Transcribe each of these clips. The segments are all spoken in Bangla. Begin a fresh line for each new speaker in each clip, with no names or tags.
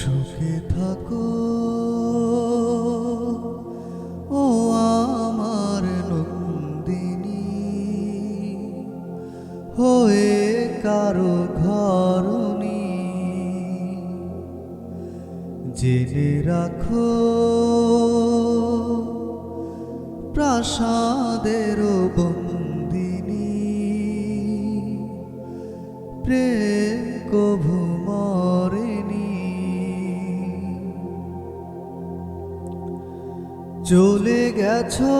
সুখে থাকো। ও আমার নন্দিনী হয়ে কারও ঘরণী। জেনে রাখো প্রাসাদের বন্দিনী। প্রেম কভু চলে গেছো।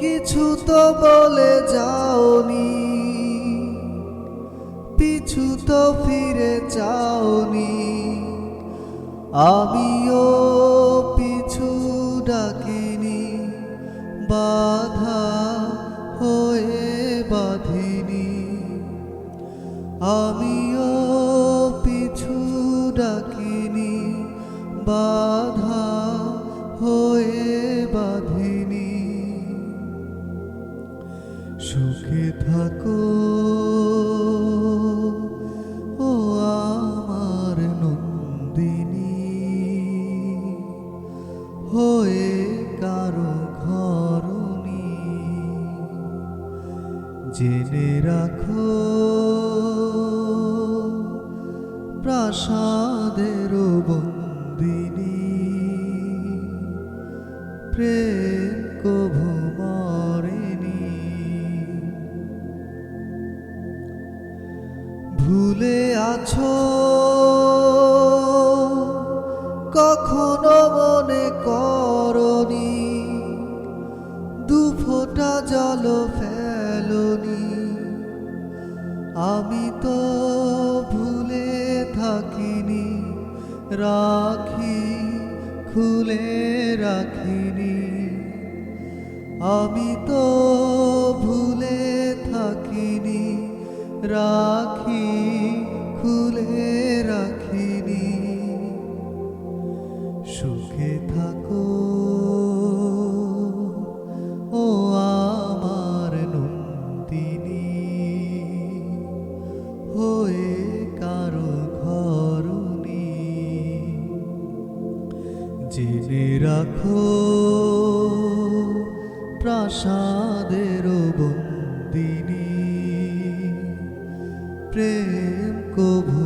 কিছু তো বলে যাওনি, পিছু তো ফিরে যাওনি আমিও পিছু ডাকিনি, বাধা হয়ে বাঁধিনি। আমিও পিছু ডাকিনি বাধা হয়ে বাঁধিনি। সুখে থাকো ও আমার নন্দিনী। হয়ে কারও ঘরনি জেনে রাখো প্রাসাদের ভুলে আছো? কখনো মনে করনি? দু ফোঁটা জল ফেলনি। আমি তো ভুলে থাকিনি, রাখি, খুলে রাখিনি। আমি তো ভুলে থাকিনি, রাখি সুখে থাকো। ও আমার নন্দিনী হয়ে কারও ঘরনি জেনে রাখো প্রাসাদের বন্দিনী প্রেম কভু